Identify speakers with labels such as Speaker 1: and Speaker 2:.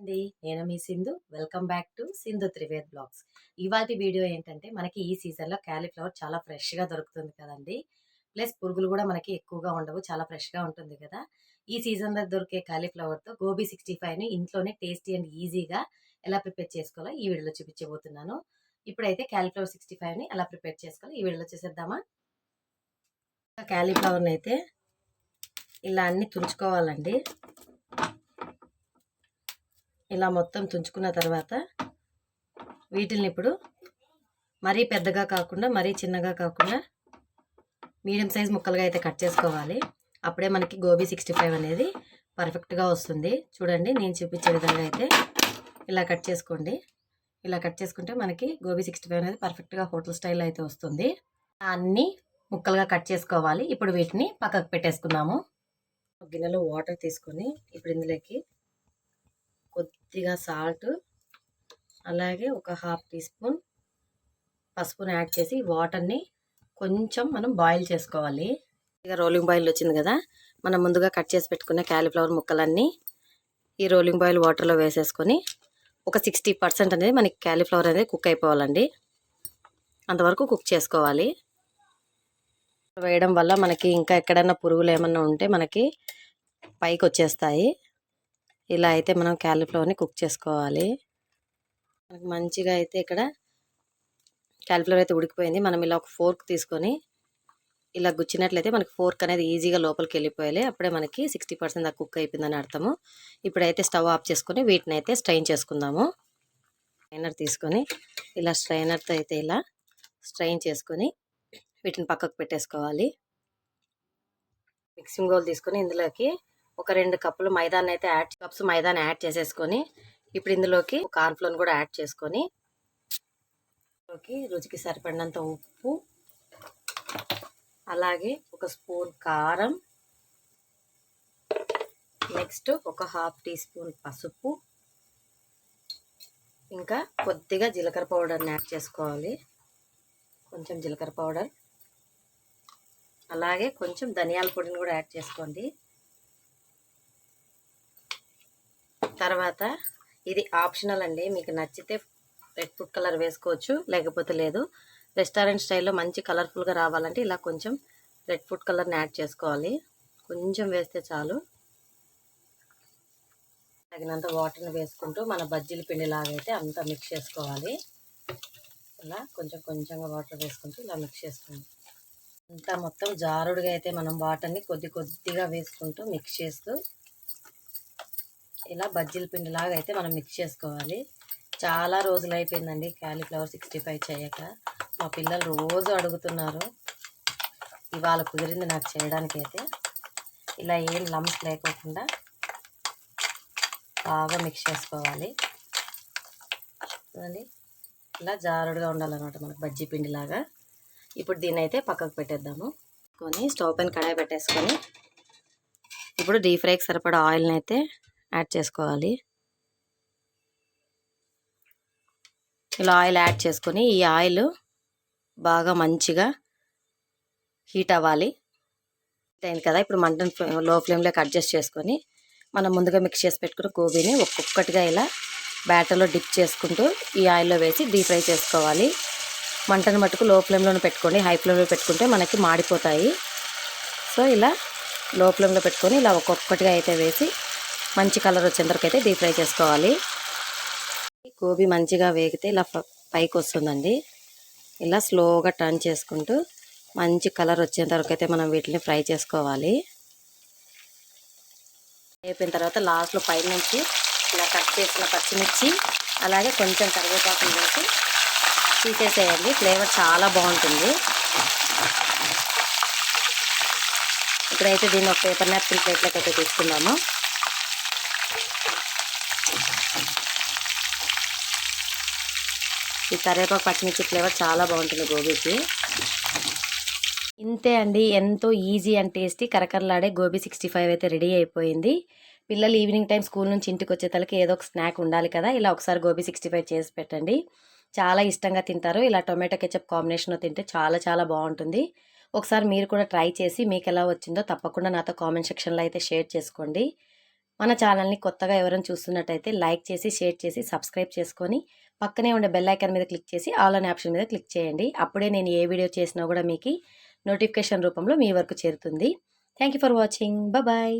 Speaker 1: అండి. నేను మీ Sindhu. Welcome back to Sindhu Trived vlogs. ఇవాటి వీడియో ఏంటంటే మనకి ఈ సీజన్లో క్యాలీఫ్లవర్ చాలా ఫ్రెష్గా దొరుకుతుంది కదండి. ప్లస్ పురుగులు కూడా మనకి ఎక్కువగా ఉండవు చాలా ఫ్రెష్గా ఉంటుంది కదా. ఈ సీజన్లో దొరికే క్యాలీఫ్లవర్తో గోబీ సిక్స్టీ ఫైవ్ని ఇంట్లోనే టేస్టీ అండ్ ఈజీగా ఎలా ప్రిపేర్ చేసుకోవాలో ఈ వీడియోలో చూపించబోతున్నాను. ఇప్పుడైతే క్యాలీఫ్లవర్ సిక్స్టీ ఫైవ్ని ఎలా ప్రిపేర్ చేసుకోవాలో ఈ వీడియోలో చూసేద్దామా? క్యాలీఫ్లవర్ని అయితే ఇలా అన్ని తుంచుకోవాలండి. ఇలా మొత్తం తుంచుకున్న తర్వాత వీటిని ఇప్పుడు మరీ పెద్దగా కాకుండా మరీ చిన్నగా కాకుండా మీడియం సైజ్ ముక్కలుగా అయితే కట్ చేసుకోవాలి. అప్పుడే మనకి గోబీ సిక్స్టీ ఫైవ్ అనేది పర్ఫెక్ట్గా వస్తుంది. చూడండి నేను చూపించే విధంగా అయితే ఇలా కట్ చేసుకోండి. ఇలా కట్ చేసుకుంటే మనకి గోబీ సిక్స్టీ ఫైవ్ అనేది పర్ఫెక్ట్గా హోటల్ స్టైల్ అయితే వస్తుంది. అన్నీ ముక్కలుగా కట్ చేసుకోవాలి. ఇప్పుడు వీటిని పక్కకు పెట్టేసుకుందాము. గిన్నెలో వాటర్ తీసుకొని ఇప్పుడు ఇందులోకి కొద్దిగా సాల్ట్ అలాగే ఒక హాఫ్ టీ స్పూన్ పసుపుని యాడ్ చేసి వాటర్ని కొంచెం మనం బాయిల్ చేసుకోవాలి. ఇక రోలింగ్ బాయిల్ వచ్చింది కదా మనం ముందుగా కట్ చేసి పెట్టుకున్న క్యాలీఫ్లవర్ ముక్కలన్నీ ఈ రోలింగ్ బాయిల్ వాటర్లో వేసేసుకొని ఒక సిక్స్టీ పర్సెంట్ అనేది మనకి క్యాలీఫ్లవర్ అనేది కుక్ అయిపోవాలండి. అంతవరకు కుక్ చేసుకోవాలి. వేయడం వల్ల మనకి ఇంకా ఎక్కడైనా పురుగులు ఏమన్నా ఉంటే మనకి పైకి వచ్చేస్తాయి. ఇలా అయితే మనం క్యాలీఫ్లవర్ని కుక్ చేసుకోవాలి. మనకి మంచిగా అయితే ఇక్కడ క్యాలీఫ్లవర్ అయితే ఉడికిపోయింది. మనం ఇలా ఒక ఫోర్క్ తీసుకొని ఇలా గుచ్చినట్లయితే మనకి ఫోర్క్ అనేది ఈజీగా లోపలికి వెళ్ళిపోయాలి. అప్పుడే మనకి సిక్స్టీ పర్సెంట్ దాకా కుక్ అయిపోయిందని అర్థము. ఇప్పుడైతే స్టవ్ ఆఫ్ చేసుకొని వీటిని అయితే స్ట్రైన్ చేసుకుందాము. స్ట్రైనర్ తీసుకొని ఇలా స్ట్రైనర్తో అయితే ఇలా స్ట్రైన్ చేసుకొని వీటిని పక్కకు పెట్టేసుకోవాలి. మిక్సింగ్ బౌల్ తీసుకొని ఇందులోకి ఒక రెండు కప్పులు మైదాన్ని అయితే యాడ్ కప్స్ మైదాన్ని యాడ్ చేసేసుకొని ఇప్పుడు ఇందులోకి కార్న్ఫ్లోర్ కూడా యాడ్ చేసుకొని రుచికి సరిపడినంత ఉప్పు అలాగే ఒక స్పూన్ కారం నెక్స్ట్ ఒక హాఫ్ టీ స్పూన్ పసుపు ఇంకా కొద్దిగా జీలకర్ర పౌడర్ని యాడ్ చేసుకోవాలి. కొంచెం జీలకర్ర పౌడర్ అలాగే కొంచెం ధనియాల పొడిని కూడా యాడ్ చేసుకోండి. తర్వాత ఇది ఆప్షనల్ అండి. మీకు నచ్చితే రెడ్ ఫుడ్ కలర్ వేసుకోవచ్చు లేకపోతే లేదు. రెస్టారెంట్ స్టైల్లో మంచి కలర్ఫుల్గా రావాలంటే ఇలా కొంచెం రెడ్ ఫుడ్ కలర్ని యాడ్ చేసుకోవాలి. కొంచెం వేస్తే చాలు. తగినంత వాటర్ని వేసుకుంటూ మన బజ్జీల పిండి లాగైతే అంతా మిక్స్ చేసుకోవాలి. ఇలా కొంచెం కొంచెంగా వాటర్ వేసుకుంటూ ఇలా మిక్స్ చేసుకోండి. అంతా మొత్తం జారుడుగా అయితే మనం వాటర్ని కొద్ది కొద్దిగా వేసుకుంటూ మిక్స్ చేస్తూ ఇలా బజ్జీల పిండి లాగా అయితే మనం మిక్స్ చేసుకోవాలి. చాలా రోజులు అయిపోయిందండి క్యాలీఫ్లవర్ సిక్స్టీ ఫైవ్ చేయక. మా పిల్లలు రోజు అడుగుతున్నారు. ఇవాళ కుదిరింది నాకు చేయడానికి అయితే ఇలా ఏం లమ్స్ లేకోకుండా బాగా మిక్స్ చేసుకోవాలి. చూడండి. ఇలా జారుడుగా ఉండాలన్నమాట మనకు బజ్జీ పిండిలాగా ఇప్పుడు దీన్ని అయితే పక్కకు పెట్టేద్దాము. కొని స్టవ్ పైన కడాయి పెట్టేసుకొని ఇప్పుడు డీప్ ఫ్రైకి సరిపడా ఆయిల్ని అయితే యాడ్ చేసుకోవాలి. ఇలా ఆయిల్ యాడ్ చేసుకొని ఈ ఆయిల్ బాగా మంచిగా హీట్ అవ్వాలి. అయింది కదా ఇప్పుడు మంటను లో ఫ్లేమ్లోకి అడ్జస్ట్ చేసుకొని మనం ముందుగా మిక్స్ చేసి పెట్టుకున్న గోబీని ఒక్కొక్కటిగా ఇలా బ్యాటర్లో డిప్ చేసుకుంటూ ఈ ఆయిల్లో వేసి డీప్ ఫ్రై చేసుకోవాలి. మంటను మట్టుకు లో ఫ్లేమ్లోనే పెట్టుకోండి. హై ఫ్లేమ్లో పెట్టుకుంటే మనకి మాడిపోతాయి. సో ఇలా లో ఫ్లేమ్లో పెట్టుకొని ఇలా ఒక్కొక్కటిగా అయితే వేసి మంచి కలర్ వచ్చేంతవరకు అయితే డీప్ ఫ్రై చేసుకోవాలి. గోబీ మంచిగా వేగితే ఇలా పైకి వస్తుందండి. ఇలా స్లోగా టర్న్ చేసుకుంటూ మంచి కలర్ వచ్చేంతవరకు అయితే మనం వీటిని ఫ్రై చేసుకోవాలి. అయిపోయిన తర్వాత లాస్ట్లో పైన నుంచి ఇలా కట్ చేసిన పచ్చిమిర్చి అలాగే కొంచెం కరివేపాకులు వేసి తీసేసేయండి. ఫ్లేవర్ చాలా బాగుంటుంది. ఇప్పుడైతే దీన్ని ఒక పేపర్ నాప్కిన్ ప్లేట్లోకి అయితే తీసుకుందాము. ఈ కరివేపాకు పచ్చిమిర్చి ఫ్లేవర్ చాలా బాగుంటుంది గోబీకి. ఇంతే అండి ఎంతో ఈజీ అండ్ టేస్టీ కరకరలాడే గోబీ సిక్స్టీ ఫైవ్ అయితే రెడీ అయిపోయింది. పిల్లలు ఈవినింగ్ టైం స్కూల్ నుంచి ఇంటికి వచ్చే తలకి ఏదో ఒక స్నాక్ ఉండాలి కదా ఇలా ఒకసారి గోబీ సిక్స్టీ ఫైవ్ చేసి పెట్టండి. చాలా ఇష్టంగా తింటారు ఇలా టొమాటో కెచప్ కాంబినేషన్లో తింటే చాలా చాలా బాగుంటుంది. ఒకసారి మీరు కూడా ట్రై చేసి మీకు ఎలా వచ్చిందో తప్పకుండా నాతో కామెంట్ సెక్షన్లో అయితే షేర్ చేసుకోండి. మన ఛానల్ని కొత్తగా ఎవరైనా చూస్తున్నట్టయితే లైక్ చేసి షేర్ చేసి సబ్స్క్రైబ్ చేసుకొని పక్కనే ఉండే బెల్ ఐకాన్ మీద క్లిక్ చేసి ఆల్ అనే ఆప్షన్ మీద క్లిక్ చేయండి. అప్పుడే నేను ఏ వీడియో చేసినా కూడా మీకు నోటిఫికేషన్ రూపంలో మీ వరకు చేరుతుంది. Thank you for watching. Bye.